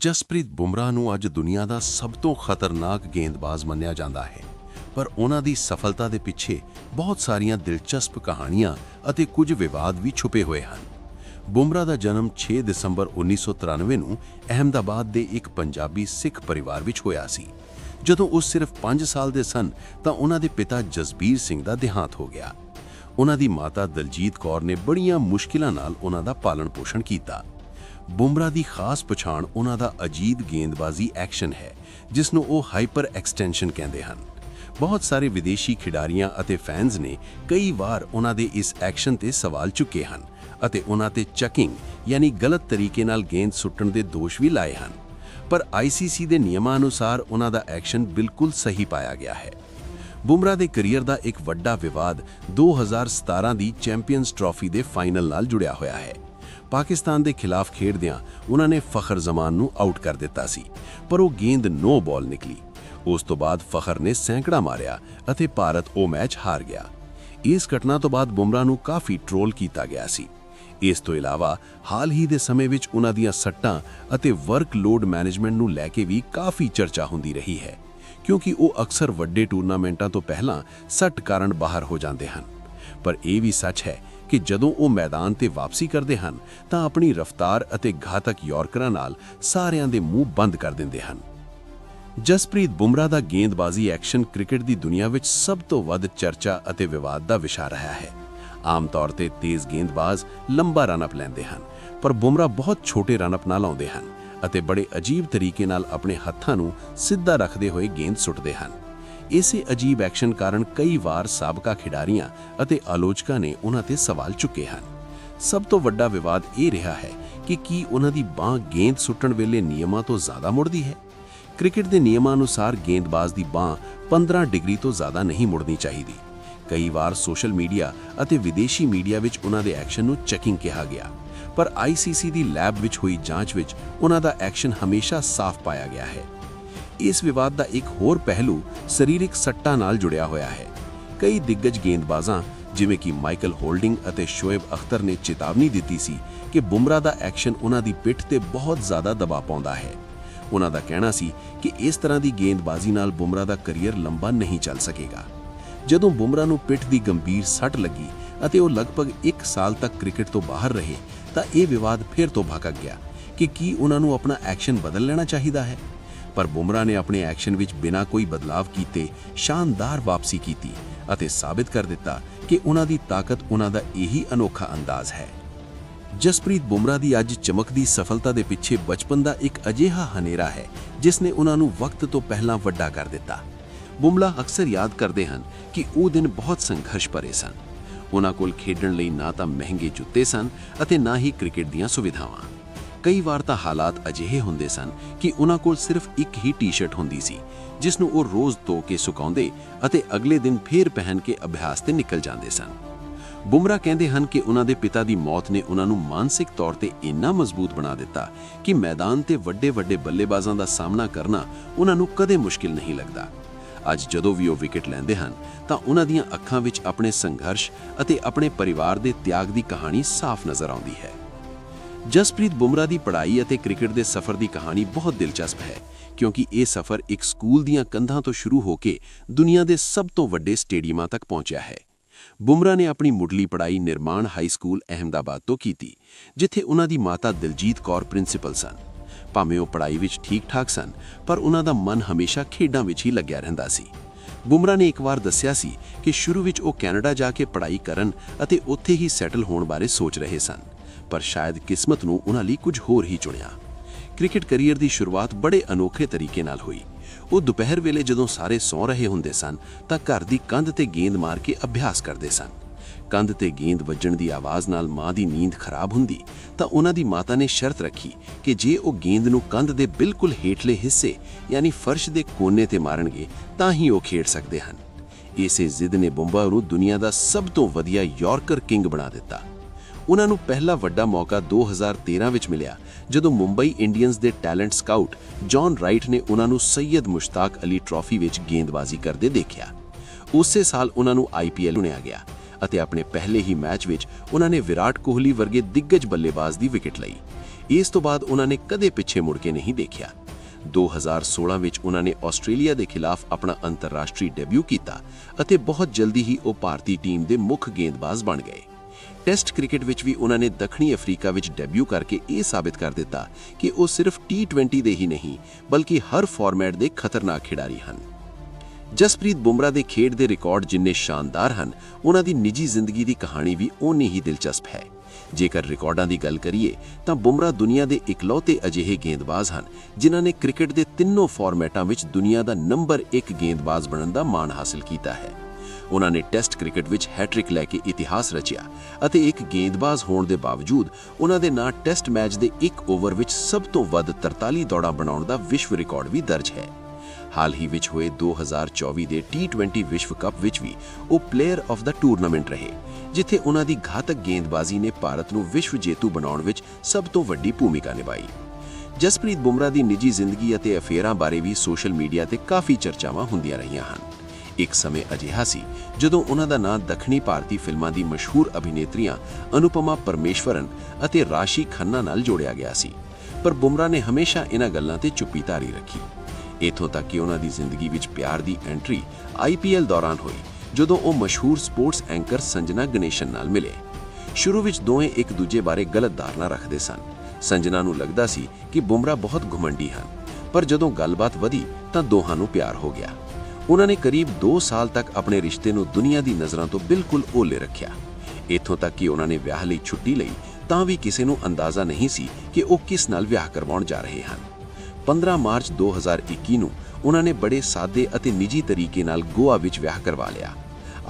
ਜਸਪ੍ਰੀਤ ਬੁਮਰਾਹ ਨੂੰ ਅੱਜ ਦੁਨੀਆ ਦਾ ਸਭ ਤੋਂ ਖਤਰਨਾਕ ਗੇਂਦਬਾਜ਼ ਮੰਨਿਆ ਜਾਂਦਾ ਹੈ। ਪਰ ਉਹਨਾਂ ਦੀ ਸਫਲਤਾ ਦੇ ਪਿੱਛੇ ਬਹੁਤ ਸਾਰੀਆਂ ਦਿਲਚਸਪ ਕਹਾਣੀਆਂ ਅਤੇ ਕੁਝ ਵਿਵਾਦ ਵੀ ਛੁਪੇ ਹੋਏ ਹਨ। ਬੁਮਰਾਹ ਦਾ ਜਨਮ 6 ਦਸੰਬਰ 1993 ਨੂੰ ਅਹਮਦਾਬਾਦ ਦੇ ਇੱਕ ਪੰਜਾਬੀ ਸਿੱਖ ਪਰਿਵਾਰ ਵਿੱਚ ਹੋਇਆ ਸੀ। ਜਦੋਂ ਉਹ ਸਿਰਫ 5 ਸਾਲ ਦੇ ਸਨ, ਤਾਂ ਉਹਨਾਂ ਦੇ ਪਿਤਾ ਜਸਬੀਰ ਸਿੰਘ ਦਾ ਦੇਹਾਂਤ ਹੋ ਗਿਆ। ਉਹਨਾਂ ਦੀ ਮਾਤਾ ਦਲਜੀਤ ਕੌਰ ਨੇ ਬੜੀਆਂ ਮੁਸ਼ਕਿਲਾਂ ਨਾਲ ਉਹਨਾਂ ਦਾ ਪਾਲਣ ਪੋਸ਼ਣ ਕੀਤਾ। ਬੁਮਰਾਹ ਦੀ ਖਾਸ ਪਛਾਣ ਉਹਨਾਂ ਦਾ ਅਜੀਬ ਗੇਂਦਬਾਜ਼ੀ ਐਕਸ਼ਨ ਹੈ ਜਿਸ ਨੂੰ ਉਹ ਹਾਈਪਰ ਐਕਸਟੈਂਸ਼ਨ ਕਹਿੰਦੇ ਹਨ। ਬਹੁਤ ਸਾਰੇ ਵਿਦੇਸ਼ੀ ਖਿਡਾਰੀਆਂ ਅਤੇ ਫੈਨਸ ਨੇ ਕਈ ਵਾਰ ਉਹਨਾਂ ਦੇ ਇਸ ਐਕਸ਼ਨ ਤੇ ਸਵਾਲ ਚੁੱਕੇ ਹਨ ਅਤੇ ਉਹਨਾਂ ਤੇ ਚੈਕਿੰਗ ਯਾਨੀ ਗਲਤ ਤਰੀਕੇ ਨਾਲ ਗੇਂਦ ਸੁੱਟਣ ਦੇ ਦੋਸ਼ ਵੀ ਲਾਏ ਹਨ। ਪਰ ਆਈਸੀਸੀ ਦੇ ਨਿਯਮਾਂ ਅਨੁਸਾਰ ਉਹਨਾਂ ਦਾ ਐਕਸ਼ਨ ਬਿਲਕੁਲ ਸਹੀ ਪਾਇਆ ਗਿਆ ਹੈ। ਬੁਮਰਾ ਦੇ ਕੈਰੀਅਰ ਦਾ ਇੱਕ ਵੱਡਾ ਵਿਵਾਦ 2017 ਦੀ ਚੈਂਪੀਅਨਸ ਟਰਾਫੀ ਦੇ ਫਾਈਨਲ ਨਾਲ ਜੁੜਿਆ ਹੋਇਆ ਹੈ। ਪਾਕਿਸਤਾਨ ਦੇ ਖਿਲਾਫ ਖੇਡਦਿਆਂ ਉਹਨਾਂ ਨੇ ਫਖਰ ਜ਼ਮਾਨ ਨੂੰ ਆਊਟ ਕਰ ਦਿੱਤਾ ਸੀ, ਪਰ ਉਹ ਗੇਂਦ ਨੋ ਬਾਲ ਨਿਕਲੀ। ਉਸ ਤੋਂ ਬਾਅਦ ਫਖਰ ਨੇ ਸੈਂਕੜਾ ਮਾਰਿਆ ਅਤੇ ਭਾਰਤ ਉਹ ਮੈਚ ਹਾਰ ਗਿਆ। ਇਸ ਘਟਨਾ ਤੋਂ ਬਾਅਦ ਬੁਮਰਾ ਨੂੰ ਕਾਫੀ ਟ੍ਰੋਲ ਕੀਤਾ ਗਿਆ ਸੀ। ਇਸ ਤੋਂ ਇਲਾਵਾ, ਹਾਲ ਹੀ ਦੇ ਸਮੇਂ ਵਿੱਚ ਉਹਨਾਂ ਦੀਆਂ ਸੱਟਾਂ ਅਤੇ ਵਰਕ ਲੋਡ ਮੈਨੇਜਮੈਂਟ ਨੂੰ ਲੈ ਕੇ ਵੀ ਕਾਫੀ ਚਰਚਾ ਹੁੰਦੀ ਰਹੀ ਹੈ, ਕਿਉਂਕਿ ਉਹ ਅਕਸਰ ਵੱਡੇ ਟੂਰਨਾਮੈਂਟਾਂ ਤੋਂ ਪਹਿਲਾਂ ਸੱਟ ਕਾਰਨ ਬਾਹਰ ਹੋ ਜਾਂਦੇ ਹਨ। ਪਰ ਇਹ ਵੀ ਸੱਚ ਹੈ ਕਿ ਜਦੋਂ ਉਹ ਮੈਦਾਨ ਤੇ ਵਾਪਸੀ ਕਰਦੇ ਹਨ, ਤਾਂ ਆਪਣੀ ਰਫ਼ਤਾਰ ਅਤੇ ਘਾਤਕ ਯਾਰਕਰਾਂ ਨਾਲ ਸਾਰਿਆਂ ਦੇ ਮੂੰਹ ਬੰਦ ਕਰ ਦਿੰਦੇ ਹਨ। ਜਸਪ੍ਰੀਤ ਬੁਮਰਾਹ ਦਾ ਗੇਂਦਬਾਜ਼ੀ ਐਕਸ਼ਨ ਕ੍ਰਿਕਟ ਦੀ ਦੁਨੀਆ ਵਿੱਚ ਸਭ ਤੋਂ ਵੱਧ ਚਰਚਾ ਅਤੇ ਵਿਵਾਦ ਦਾ ਵਿਸ਼ਾ ਰਿਹਾ ਹੈ। ਆਮ ਤੌਰ ਤੇ ਤੇਜ਼ ਗੇਂਦਬਾਜ਼ ਲੰਬਾ ਰਨਅਪ ਲੈਂਦੇ ਹਨ, ਪਰ ਬੁਮਰਾਹ ਬਹੁਤ ਛੋਟੇ ਰਨ-ਅਪ ਨਾਲ ਆਉਂਦੇ ਹਨ ਅਤੇ ਬੜੇ ਅਜੀਬ ਤਰੀਕੇ ਨਾਲ ਆਪਣੇ ਹੱਥਾਂ ਨੂੰ ਸਿੱਧਾ ਰੱਖਦੇ ਹੋਏ ਗੇਂਦ ਸੁੱਟਦੇ ਹਨ। ਇਸੇ ਅਜੀਬ ਐਕਸ਼ਨ ਕਾਰਨ ਕਈ ਵਾਰ ਸਾਬਕਾ ਖਿਡਾਰੀਆਂ ਅਤੇ ਆਲੋਚਕਾਂ ਨੇ ਉਹਨਾਂ ਤੇ ਸਵਾਲ ਚੁੱਕੇ ਹਨ। ਸਭ ਤੋਂ ਵੱਡਾ ਵਿਵਾਦ ਇਹ ਰਿਹਾ ਹੈ ਕਿ ਕੀ ਉਹਨਾਂ ਦੀ ਬਾਹ ਗੇਂਦ ਸੁੱਟਣ ਵੇਲੇ ਨਿਯਮਾਂ ਤੋਂ ਜ਼ਿਆਦਾ ਮੁੜਦੀ ਹੈ? ਕ੍ਰਿਕਟ ਦੇ ਨਿਯਮਾਂ ਅਨੁਸਾਰ ਗੇਂਦਬਾਜ਼ ਦੀ ਬਾਹ 15 ਡਿਗਰੀ ਤੋਂ ਜ਼ਿਆਦਾ ਨਹੀਂ ਮੁੜਨੀ ਚਾਹੀਦੀ। ਕਈ ਵਾਰ ਸੋਸ਼ਲ ਮੀਡੀਆ ਅਤੇ ਵਿਦੇਸ਼ੀ ਮੀਡੀਆ ਵਿੱਚ ਉਹਨਾਂ ਦੇ ਐਕਸ਼ਨ ਨੂੰ ਚੈਕਿੰਗ ਕਿਹਾ ਗਿਆ, ਪਰ ਆਈਸੀਸੀ ਦੀ ਲੈਬ ਵਿੱਚ ਹੋਈ ਜਾਂਚ ਵਿੱਚ ਉਹਨਾਂ ਦਾ ਐਕਸ਼ਨ ਹਮੇਸ਼ਾ ਸਾਫ਼ ਪਾਇਆ ਗਿਆ ਹੈ। ਇਸ ਵਿਵਾਦ ਦਾ ਇੱਕ ਹੋਰ ਪਹਿਲੂ ਸਰੀਰਕ ਸੱਟਾਂ ਨਾਲ ਜੁੜਿਆ ਹੋਇਆ ਹੈ। ਕਈ ਦਿੱਗਜ ਗੇਂਦਬਾਜ਼ਾਂ, ਜਿਵੇਂ ਕਿ ਮਾਈਕਲ ਹੋਲਡਿੰਗ ਅਤੇ ਸ਼ੋਏਬ ਅਖਤਰ ਨੇ ਚੇਤਾਵਨੀ ਦਿੱਤੀ ਸੀ ਕਿ ਬੁਮਰਾ ਦਾ ਐਕਸ਼ਨ ਉਹਨਾਂ ਦੀ ਪਿੱਠ ਤੇ ਬਹੁਤ ਜ਼ਿਆਦਾ ਦਬਾਅ ਪਾਉਂਦਾ ਹੈ। ਉਹਨਾਂ ਦਾ ਕਹਿਣਾ ਸੀ ਕਿ ਇਸ ਤਰ੍ਹਾਂ ਦੀ ਗੇਂਦਬਾਜ਼ੀ ਨਾਲ ਬੁਮਰਾ ਦਾ ਕਰੀਅਰ ਲੰਬਾ ਨਹੀਂ ਚੱਲ ਸਕੇਗਾ। ਜਦੋਂ ਬੁਮਰਾਹ ਨੂੰ ਪਿੱਠ ਦੀ ਗੰਭੀਰ ਸੱਟ ਲੱਗੀ ਅਤੇ ਉਹ ਲਗਭਗ 1 ਸਾਲ ਤੱਕ ਕ੍ਰਿਕਟ ਤੋਂ ਬਾਹਰ ਰਹੇ, ਤਾਂ ਇਹ ਵਿਵਾਦ ਫਿਰ ਤੋਂ ਭਖਕ ਗਿਆ ਕਿ ਕੀ ਉਹਨਾਂ ਨੂੰ ਆਪਣਾ ਐਕਸ਼ਨ ਬਦਲ ਲੈਣਾ ਚਾਹੀਦਾ ਹੈ? ਪਰ ਬੁਮਰਾ ਨੇ ਆਪਣੇ ਐਕਸ਼ਨ ਵਿੱਚ ਬਿਨਾਂ ਕੋਈ ਬਦਲਾਵ ਕੀਤੇ ਸ਼ਾਨਦਾਰ ਵਾਪਸੀ ਕੀਤੀ ਅਤੇ ਸਾਬਿਤ ਕਰ ਦਿੱਤਾ ਕਿ ਉਹਨਾਂ ਦੀ ਤਾਕਤ ਉਹਨਾਂ ਦਾ ਇਹੀ ਅਨੋਖਾ ਅੰਦਾਜ਼ ਹੈ। ਜਸਪ੍ਰੀਤ ਬੁਮਰਾਹ ਦੀ ਅੱਜ ਚਮਕਦੀ ਸਫਲਤਾ ਦੇ ਪਿੱਛੇ ਬਚਪਨ ਦਾ ਇੱਕ ਅਜਿਹਾ ਹਨੇਰਾ ਹੈ, ਜਿਸ ਨੇ ਉਹਨਾਂ ਨੂੰ ਵਕਤ ਤੋਂ ਪਹਿਲਾਂ ਵੱਡਾ ਕਰ ਦਿੱਤਾ। ਬੁਮਰਾਹ ਅਕਸਰ ਯਾਦ ਕਰਦੇ ਹਨ ਕਿ ਉਹ ਦਿਨ ਬਹੁਤ ਸੰਘਰਸ਼ ਭਰੇ ਸਨ। ਉਹਨਾਂ ਕੋਲ ਖੇਡਣ ਲਈ ਨਾ ਤਾਂ ਮਹਿੰਗੇ ਜੁੱਤੇ ਸਨ ਅਤੇ ਨਾ ਹੀ ਕ੍ਰਿਕਟ ਦੀਆਂ ਸੁਵਿਧਾਵਾਂ। ਕਈ ਵਾਰ ਤਾਂ ਹਾਲਾਤ ਅਜਿਹੇ ਹੁੰਦੇ ਸਨ ਕਿ ਉਹਨਾਂ ਕੋਲ ਸਿਰਫ ਇੱਕ ਹੀ ਟੀ-ਸ਼ਰਟ ਹੁੰਦੀ ਸੀ, ਜਿਸ ਨੂੰ ਉਹ ਰੋਜ਼ ਧੋ ਕੇ ਸੁਕਾਉਂਦੇ ਅਤੇ ਅਗਲੇ ਦਿਨ ਫੇਰ ਪਹਿਨ ਕੇ ਅਭਿਆਸ ਤੇ ਨਿਕਲ ਜਾਂਦੇ ਸਨ। ਬੁਮਰਾਹ ਕਹਿੰਦੇ ਹਨ ਕਿ ਉਹਨਾਂ ਦੇ ਪਿਤਾ ਦੀ ਮੌਤ ਨੇ ਉਹਨਾਂ ਨੂੰ ਮਾਨਸਿਕ ਤੌਰ ਤੇ ਇੰਨਾ ਮਜ਼ਬੂਤ ਬਣਾ ਦਿੱਤਾ ਕਿ ਮੈਦਾਨ ਤੇ ਵੱਡੇ-ਵੱਡੇ ਬੱਲੇਬਾਜ਼ਾਂ ਦਾ ਸਾਹਮਣਾ ਕਰਨਾ ਉਹਨਾਂ ਨੂੰ ਕਦੇ ਮੁਸ਼ਕਿਲ ਨਹੀਂ ਲੱਗਦਾ। ਅੱਜ ਜਦੋਂ ਵੀ ਉਹ ਵਿਕਟ ਲੈਂਦੇ ਹਨ, ਤਾਂ ਉਹਨਾਂ ਦੀਆਂ ਅੱਖਾਂ ਵਿੱਚ ਆਪਣੇ ਸੰਘਰਸ਼ ਅਤੇ ਆਪਣੇ ਪਰਿਵਾਰ ਦੇ ਤਿਆਗ ਦੀ ਕਹਾਣੀ ਸਾਫ਼ ਨਜ਼ਰ ਆਉਂਦੀ ਹੈ। ਜਸਪ੍ਰੀਤ ਬੁਮਰਾ ਦੀ ਪੜ੍ਹਾਈ ਅਤੇ ਕ੍ਰਿਕਟ ਦੇ ਸਫ਼ਰ ਦੀ ਕਹਾਣੀ ਬਹੁਤ ਦਿਲਚਸਪ ਹੈ, ਕਿਉਂਕਿ ਇਹ ਸਫ਼ਰ ਇੱਕ ਸਕੂਲ ਦੀਆਂ ਕੰਧਾਂ ਤੋਂ ਸ਼ੁਰੂ ਹੋ ਕੇ ਦੁਨੀਆ ਦੇ ਸਭ ਤੋਂ ਵੱਡੇ ਸਟੇਡੀਅਮਾਂ ਤੱਕ ਪਹੁੰਚਿਆ ਹੈ। ਬੁਮਰਾ ਨੇ ਆਪਣੀ ਮੁੱਢਲੀ ਪੜ੍ਹਾਈ ਨਿਰਮਾਣ ਹਾਈ ਸਕੂਲ ਅਹਮਦਾਬਾਦ ਤੋਂ ਕੀਤੀ, ਜਿੱਥੇ ਉਹਨਾਂ ਦੀ ਮਾਤਾ ਦਿਲਜੀਤ ਕੌਰ ਪ੍ਰਿੰਸੀਪਲ ਸਨ। ਭਾਵੇਂ ਉਹ ਪੜ੍ਹਾਈ ਵਿੱਚ ਠੀਕ-ਠਾਕ ਸਨ, ਪਰ ਉਹਨਾਂ ਦਾ ਮਨ ਹਮੇਸ਼ਾ ਖੇਡਾਂ ਵਿੱਚ ਹੀ ਲੱਗਿਆ ਰਹਿੰਦਾ ਸੀ। ਬੁਮਰਾਹ ਨੇ ਇੱਕ ਵਾਰ ਦੱਸਿਆ ਸੀ ਕਿ ਸ਼ੁਰੂ ਵਿੱਚ ਉਹ ਕੈਨੇਡਾ ਜਾ ਕੇ ਪੜ੍ਹਾਈ ਕਰਨ ਅਤੇ ਉੱਥੇ ਹੀ ਸੈਟਲ ਹੋਣ ਬਾਰੇ ਸੋਚ ਰਹੇ ਸਨ। ਪਰ ਸ਼ਾਇਦ ਕਿਸਮਤ ਨੂੰ ਉਹਨਾਂ ਲਈ ਕੁਝ ਹੋਰ ਹੀ ਚੁਣਿਆ। ਕ੍ਰਿਕਟ ਕੈਰੀਅਰ ਦੀ ਸ਼ੁਰੂਆਤ ਬੜੇ ਅਨੋਖੇ ਤਰੀਕੇ ਨਾਲ ਹੋਈ। ਉਹ ਦੁਪਹਿਰ ਵੇਲੇ ਜਦੋਂ ਸਾਰੇ ਸੌਂ ਰਹੇ ਹੁੰਦੇ ਸਨ, ਤਾਂ ਘਰ ਦੀ ਕੰਧ ਤੇ ਗੇਂਦ ਮਾਰ ਕੇ ਅਭਿਆਸ ਕਰਦੇ ਸਨ। ਕੰਧ ਤੇ ਗੇਂਦ ਵੱਜਣ ਦੀ ਆਵਾਜ਼ ਨਾਲ ਮਾਂ ਦੀ ਨੀਂਦ ਖਰਾਬ ਹੁੰਦੀ, ਤਾਂ ਉਹਨਾਂ ਦੀ ਮਾਤਾ ਨੇ ਸ਼ਰਤ ਰੱਖੀ ਕਿ ਜੇ ਉਹ ਗੇਂਦ ਨੂੰ ਕੰਧ ਦੇ ਬਿਲਕੁਲ ਹੇਠਲੇ ਹਿੱਸੇ, ਯਾਨੀ ਫਰਸ਼ ਦੇ ਕੋਨੇ ਤੇ ਮਾਰਨਗੇ, ਤਾਂ ਹੀ ਉਹ ਖੇਡ ਸਕਦੇ ਹਨ। ਇਸੇ ਜ਼ਿੱਦ ਨੇ ਬੰਬਾ ਨੂੰ ਦੁਨੀਆ ਦਾ ਸਭ ਤੋਂ ਵਧੀਆ ਯਾਰਕਰ ਕਿੰਗ ਬਣਾ ਦਿੱਤਾ। ਉਹਨਾਂ ਨੂੰ ਪਹਿਲਾ ਵੱਡਾ ਮੌਕਾ 2013 ਵਿੱਚ ਮਿਲਿਆ, ਜਦੋਂ ਮੁੰਬਈ ਇੰਡੀਅਨਸ ਦੇ ਟੈਲੈਂਟ ਸਕਾਊਟ ਜੌਨ ਰਾਈਟ ਨੇ ਉਹਨਾਂ ਨੂੰ ਸੈਯਦ ਮੁਸ਼ਤਾਕ ਅਲੀ ਟਰਾਫੀ ਵਿੱਚ ਗੇਂਦਬਾਜ਼ੀ ਕਰਦੇ ਦੇਖਿਆ। ਉਸੇ ਸਾਲ ਉਹਨਾਂ ਨੂੰ ਆਈਪੀਐਲ ਚੁਣਿਆ ਗਿਆ ਅਤੇ ਆਪਣੇ ਪਹਿਲੇ ਹੀ ਮੈਚ ਵਿੱਚ ਉਹਨਾਂ ਨੇ ਵਿਰਾਟ ਕੋਹਲੀ ਵਰਗੇ ਦਿੱਗਜ ਬੱਲੇਬਾਜ਼ ਦੀ ਵਿਕਟ ਲਈ। ਇਸ ਤੋਂ ਬਾਅਦ ਉਹਨਾਂ ਨੇ ਕਦੇ ਪਿੱਛੇ ਮੁੜ ਕੇ ਨਹੀਂ ਦੇਖਿਆ। 2016 ਵਿੱਚ ਉਹਨਾਂ ਨੇ ਆਸਟ੍ਰੇਲੀਆ ਦੇ ਖਿਲਾਫ ਆਪਣਾ ਅੰਤਰਰਾਸ਼ਟਰੀ ਡੈਬਿਊ ਕੀਤਾ ਅਤੇ ਬਹੁਤ ਜਲਦੀ ਹੀ ਉਹ ਭਾਰਤੀ ਟੀਮ ਦੇ ਮੁੱਖ ਗੇਂਦਬਾਜ਼ ਬਣ ਗਏ। ਟੈਸਟ ਕ੍ਰਿਕਟ ਵਿੱਚ ਵੀ ਉਹਨਾਂ ਨੇ ਦੱਖਣੀ ਅਫਰੀਕਾ ਵਿੱਚ ਡੈਬਿਊ ਕਰਕੇ ਇਹ ਸਾਬਿਤ ਕਰ ਦਿੱਤਾ ਕਿ ਉਹ ਸਿਰਫ T20 ਦੇ ਹੀ ਨਹੀਂ, ਬਲਕਿ ਹਰ ਫਾਰਮੈਟ ਦੇ ਖਤਰਨਾਕ ਖਿਡਾਰੀ ਹਨ। ਜਸਪ੍ਰੀਤ ਬੁਮਰਾਹ ਦੇ ਖੇਡ ਦੇ ਰਿਕਾਰਡ ਜਿੰਨੇ ਸ਼ਾਨਦਾਰ ਹਨ, ਉਹਨਾਂ ਦੀ ਨਿੱਜੀ ਜ਼ਿੰਦਗੀ ਦੀ ਕਹਾਣੀ ਵੀ ਓਨੀ ਹੀ ਦਿਲਚਸਪ ਹੈ। ਜੇਕਰ ਰਿਕਾਰਡਾਂ ਦੀ ਗੱਲ ਕਰੀਏ, ਤਾਂ ਬੁਮਰਾਹ ਦੁਨੀਆ ਦੇ ਇਕਲੌਤੇ ਅਜਿਹੇ ਗੇਂਦਬਾਜ਼ ਹਨ, ਜਿਨ੍ਹਾਂ ਨੇ ਕ੍ਰਿਕਟ ਦੇ ਤਿੰਨੋਂ ਫਾਰਮੈਟਾਂ ਵਿੱਚ ਦੁਨੀਆ ਦਾ ਨੰਬਰ 1 ਗੇਂਦਬਾਜ਼ ਬਣਨ ਦਾ ਮਾਣ ਹਾਸਲ ਕੀਤਾ ਹੈ। ਉਹਨਾਂ ਨੇ ਟੈਸਟ ਕ੍ਰਿਕਟ ਵਿੱਚ ਹੈਟ੍ਰਿਕ ਲੈ ਕੇ ਇਤਿਹਾਸ ਰਚਿਆ ਅਤੇ ਇੱਕ ਗੇਂਦਬਾਜ਼ ਹੋਣ ਦੇ ਬਾਵਜੂਦ ਉਹਨਾਂ ਦੇ ਨਾਂ ਟੈਸਟ ਮੈਚ ਦੇ ਇੱਕ ਓਵਰ ਵਿੱਚ ਸਭ ਤੋਂ ਵੱਧ 43 ਦੌੜਾਂ ਬਣਾਉਣ ਦਾ ਵਿਸ਼ਵ ਰਿਕਾਰਡ ਵੀ ਦਰਜ ਹੈ। ਹਾਲ ਹੀ ਵਿੱਚ ਹੋਏ 2024 ਦੇ T20 ਵਿਸ਼ਵ ਕੱਪ ਵਿੱਚ ਵੀ ਉਹ ਪਲੇਅਰ ਆਫ ਦਾ ਟੂਰਨਾਮੈਂਟ ਰਹੇ, ਜਿੱਥੇ ਉਹਨਾਂ ਦੀ ਘਾਤਕ ਗੇਂਦਬਾਜ਼ੀ ਨੇ ਭਾਰਤ ਨੂੰ ਵਿਸ਼ਵ ਜੇਤੂ ਬਣਾਉਣ ਵਿੱਚ ਸਭ ਤੋਂ ਵੱਡੀ ਭੂਮਿਕਾ ਨਿਭਾਈ। ਜਸਪ੍ਰੀਤ ਬੁਮਰਾ ਦੀ ਨਿੱਜੀ ਜ਼ਿੰਦਗੀ ਅਤੇ ਅਫੇਅਰਾਂ ਬਾਰੇ ਵੀ ਸੋਸ਼ਲ ਮੀਡੀਆ ਤੇ ਕਾਫੀ ਚਰਚਾਵਾਂ ਹੁੰਦੀਆਂ ਰਹੀਆਂ ਹਨ। ਇੱਕ ਸਮੇਂ ਅਜਿਹਾ ਸੀ ਜਦੋਂ ਉਹਨਾਂ ਦਾ ਨਾਂ ਦੱਖਣੀ ਭਾਰਤੀ ਫਿਲਮਾਂ ਦੀ ਮਸ਼ਹੂਰ ਅਭਿਨੇਤਰੀਆਂ ਅਨੁਪਮਾ ਪਰਮੇਸ਼ਵਰਨ ਅਤੇ ਰਾਸ਼ੀ ਖੰਨਾ ਨਾਲ ਜੋੜਿਆ ਗਿਆ ਸੀ। ਪਰ ਬੁਮਰਾਹ ਨੇ ਹਮੇਸ਼ਾ ਇਹਨਾਂ ਗੱਲਾਂ ਤੇ ਚੁੱਪੀ ਧਾਰੀ ਰੱਖੀ। ਇਥੋਂ ਤੱਕ ਕਿ ਉਹਨਾਂ ਦੀ ਜ਼ਿੰਦਗੀ ਵਿੱਚ ਪਿਆਰ ਦੀ ਐਂਟਰੀ ਆਈਪੀਐਲ ਦੌਰਾਨ ਹੋਈ, ਜਦੋਂ ਉਹ ਮਸ਼ਹੂਰ ਸਪੋਰਟਸ ਐਂਕਰ ਸੰਜਨਾ ਗਣੇਸ਼ਨ ਨਾਲ ਮਿਲੇ। ਸ਼ੁਰੂ ਵਿੱਚ ਦੋਵੇਂ ਇੱਕ ਦੂਜੇ ਬਾਰੇ ਗਲਤ ਧਾਰਨਾ ਰੱਖਦੇ ਸਨ। ਸੰਜਨਾ ਨੂੰ ਲੱਗਦਾ ਸੀ ਕਿ ਬੁਮਰਾ ਬਹੁਤ ਘੁਮੰਡੀ ਹਨ, ਪਰ ਜਦੋਂ ਗੱਲਬਾਤ ਵਧੀ ਤਾਂ ਦੋਹਾਂ ਨੂੰ ਪਿਆਰ ਹੋ ਗਿਆ। ਉਹਨਾਂ ਨੇ ਕਰੀਬ 2 ਸਾਲ ਤੱਕ ਆਪਣੇ ਰਿਸ਼ਤੇ ਨੂੰ ਦੁਨੀਆ ਦੀ ਨਜ਼ਰਾਂ ਤੋਂ ਬਿਲਕੁਲ ਓਲੇ ਰੱਖਿਆ। ਇਥੋਂ ਤੱਕ ਕਿ ਉਹਨਾਂ ਨੇ ਵਿਆਹ ਲਈ ਛੁੱਟੀ ਲਈ, ਤਾਂ ਵੀ ਕਿਸੇ ਨੂੰ ਅੰਦਾਜ਼ਾ ਨਹੀਂ ਸੀ ਕਿ ਉਹ ਕਿਸ ਨਾਲ ਵਿਆਹ ਕਰਵਾਉਣ ਜਾ ਰਹੇ ਹਨ। 15 ਮਾਰਚ 2021 ਨੂੰ ਉਹਨਾਂ ਨੇ ਬੜੇ ਸਾਦੇ ਅਤੇ ਨਿੱਜੀ ਤਰੀਕੇ ਨਾਲ ਗੋਆ ਵਿੱਚ ਵਿਆਹ ਕਰਵਾ ਲਿਆ।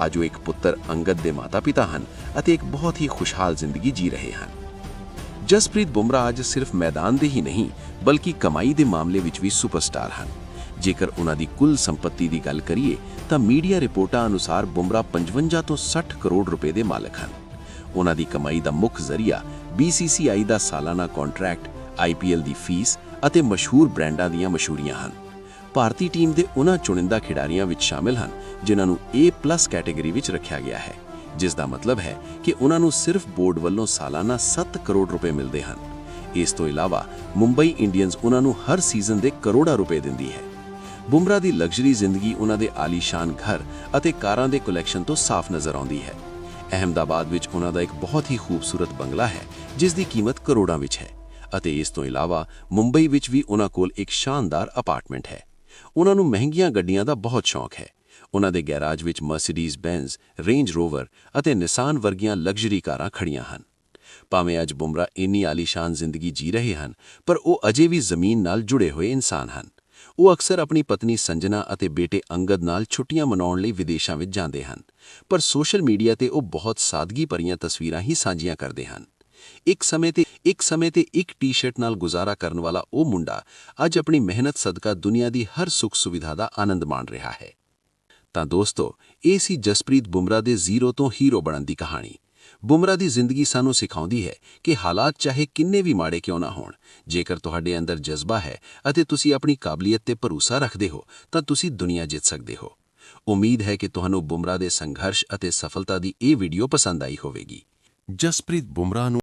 ਅੱਜ ਉਹ ਇੱਕ ਪੁੱਤਰ ਅੰਗਦ ਦੇ ਮਾਤਾ-ਪਿਤਾ ਹਨ ਅਤੇ ਇੱਕ ਬਹੁਤ ਹੀ ਖੁਸ਼ਹਾਲ ਜ਼ਿੰਦਗੀ ਜੀ ਰਹੇ ਹਨ। ਜਸਪ੍ਰੀਤ ਬੁਮਰਾਹ ਅੱਜ ਸਿਰਫ ਮੈਦਾਨ ਦੇ ਹੀ ਨਹੀਂ, ਬਲਕਿ ਕਮਾਈ ਦੇ ਮਾਮਲੇ ਵਿੱਚ ਵੀ ਸੁਪਰਸਟਾਰ ਹਨ। ਜੇਕਰ ਉਹਨਾਂ ਦੀ ਕੁੱਲ ਸੰਪਤੀ ਦੀ ਗੱਲ ਕਰੀਏ, ਤਾਂ ਮੀਡੀਆ ਰਿਪੋਰਟਾਂ ਅਨੁਸਾਰ ਬੁਮਰਾ 55 ਤੋਂ 60 ਕਰੋੜ ਰੁਪਏ ਦੇ ਮਾਲਕ ਹਨ। ਉਹਨਾਂ ਦੀ ਕਮਾਈ ਦਾ ਮੁੱਖ ਜ਼ਰੀਆ BCCI ਦਾ ਸਾਲਾਨਾ ਕੰਟਰੈਕਟ IPL ਦੀ ਫੀਸ ਅਤੇ ਮਸ਼ਹੂਰ ਬ੍ਰਾਂਡਾਂ ਦੀਆਂ ਮਸ਼ਹੂਰੀਆਂ ਹਨ। ਭਾਰਤੀ ਟੀਮ ਦੇ ਉਹਨਾਂ ਚੁਣਿੰਦਾ ਖਿਡਾਰੀਆਂ ਵਿੱਚ ਸ਼ਾਮਿਲ ਹਨ, ਜਿਨ੍ਹਾਂ ਨੂੰ A+ ਕੈਟਾਗਰੀ ਵਿੱਚ ਰੱਖਿਆ ਗਿਆ ਹੈ, ਜਿਸ ਦਾ ਮਤਲਬ ਹੈ ਕਿ ਉਹਨਾਂ ਨੂੰ ਸਿਰਫ ਬੋਰਡ ਵੱਲੋਂ ਸਾਲਾਨਾ 7 ਕਰੋੜ ਰੁਪਏ ਮਿਲਦੇ ਹਨ। ਇਸ ਤੋਂ ਇਲਾਵਾ ਮੁੰਬਈ ਇੰਡੀਅਨਸ ਉਹਨਾਂ ਨੂੰ ਹਰ ਸੀਜ਼ਨ ਦੇ ਕਰੋੜਾਂ ਰੁਪਏ ਦਿੰਦੀ ਹੈ। ਬੁਮਰਾਹ ਦੀ ਲਗਜ਼ਰੀ ਜ਼ਿੰਦਗੀ ਉਹਨਾਂ ਦੇ ਆਲੀਸ਼ਾਨ ਘਰ ਅਤੇ ਕਾਰਾਂ ਦੇ ਕਲੈਕਸ਼ਨ ਤੋਂ ਸਾਫ਼ ਨਜ਼ਰ ਆਉਂਦੀ ਹੈ। ਅਹਿਮਦਾਬਾਦ ਵਿੱਚ ਉਹਨਾਂ ਦਾ ਇੱਕ ਬਹੁਤ ਹੀ ਖੂਬਸੂਰਤ ਬੰਗਲਾ ਹੈ, ਜਿਸ ਦੀ ਕੀਮਤ ਕਰੋੜਾਂ ਵਿੱਚ ਹੈ ਅਤੇ ਇਸ ਤੋਂ ਇਲਾਵਾ ਮੁੰਬਈ ਵਿੱਚ ਵੀ ਉਹਨਾਂ ਕੋਲ ਇੱਕ ਸ਼ਾਨਦਾਰ ਅਪਾਰਟਮੈਂਟ ਹੈ। ਉਹਨਾਂ ਨੂੰ ਮਹਿੰਗੀਆਂ ਗੱਡੀਆਂ ਦਾ ਬਹੁਤ ਸ਼ੌਕ ਹੈ। ਉਹਨਾਂ ਦੇ ਗੈਰਾਜ ਵਿੱਚ ਮਰਸੀਡੀਜ਼ ਬੈਂਜ਼ ਰੇਂਜ ਰੋਵਰ ਅਤੇ ਨਿਸਾਨ ਵਰਗੀਆਂ ਲਗਜ਼ਰੀ ਕਾਰਾਂ ਖੜੀਆਂ ਹਨ। ਭਾਵੇਂ ਅੱਜ ਬੁਮਰਾਹ ਇੰਨੀ ਆਲੀਸ਼ਾਨ ਜ਼ਿੰਦਗੀ ਜੀ ਰਹੇ ਹਨ, ਪਰ ਉਹ ਅਜੇ ਵੀ ਜ਼ਮੀਨ ਨਾਲ ਜੁੜੇ ਹੋਏ ਇਨਸਾਨ ਹਨ। ਉਹ ਅਕਸਰ ਆਪਣੀ ਪਤਨੀ ਸੰਜਨਾ ਅਤੇ ਬੇਟੇ ਅੰਗਦ ਨਾਲ ਛੁੱਟੀਆਂ ਮਨਾਉਣ ਲਈ ਵਿਦੇਸ਼ਾਂ ਵਿੱਚ ਜਾਂਦੇ ਹਨ, ਪਰ ਸੋਸ਼ਲ ਮੀਡੀਆ ਤੇ ਉਹ ਬਹੁਤ ਸਾਦਗੀ ਭਰੀਆਂ ਤਸਵੀਰਾਂ ਹੀ ਸਾਂਝੀਆਂ ਕਰਦੇ ਹਨ। ਇੱਕ ਸਮੇਂ ਤੇ, ਇੱਕ ਸਮੇਂ ਤੇ ਇੱਕ ਟੀ-ਸ਼ਰਟ ਨਾਲ ਗੁਜ਼ਾਰਾ ਕਰਨ ਵਾਲਾ ਉਹ ਮੁੰਡਾ ਅੱਜ ਆਪਣੀ ਮਿਹਨਤ ਸਦਕਾ ਦੁਨੀਆ ਦੀ ਹਰ ਸੁੱਖ ਸੁਵਿਧਾ ਦਾ ਆਨੰਦ ਮਾਣ ਰਿਹਾ ਹੈ। ਤਾਂ ਦੋਸਤੋ, ਇਹ ਸੀ ਜਸਪ੍ਰੀਤ ਬੁਮਰਾਹ ਦੇ ਜ਼ੀਰੋ ਤੋਂ ਹੀਰੋ ਬਣਨ ਦੀ ਕਹਾਣੀ। ਬੁਮਰਾਹ ਦੀ ਜ਼ਿੰਦਗੀ ਸਾਨੂੰ ਸਿਖਾਉਂਦੀ ਹੈ ਕਿ ਹਾਲਾਤ ਚਾਹੇ ਕਿੰਨੇ ਵੀ ਮਾੜੇ ਕਿਉਂ ਨਾ ਹੋਣ, ਜੇਕਰ ਤੁਹਾਡੇ ਅੰਦਰ ਜਜ਼ਬਾ ਹੈ ਅਤੇ ਤੁਸੀਂ ਆਪਣੀ ਕਾਬਲੀਅਤ ਤੇ ਭਰੋਸਾ ਰੱਖਦੇ ਹੋ, ਤਾਂ ਤੁਸੀਂ ਦੁਨੀਆ ਜਿੱਤ ਸਕਦੇ ਹੋ। ਉਮੀਦ ਹੈ ਕਿ ਤੁਹਾਨੂੰ ਬੁਮਰਾ ਦੇ ਸੰਘਰਸ਼ ਅਤੇ ਸਫਲਤਾ ਦੀ ਇਹ ਵੀਡੀਓ ਪਸੰਦ ਆਈ ਹੋਵੇਗੀ। ਜਸਪ੍ਰੀਤ ਬੁਮਰਾ ਨੂੰ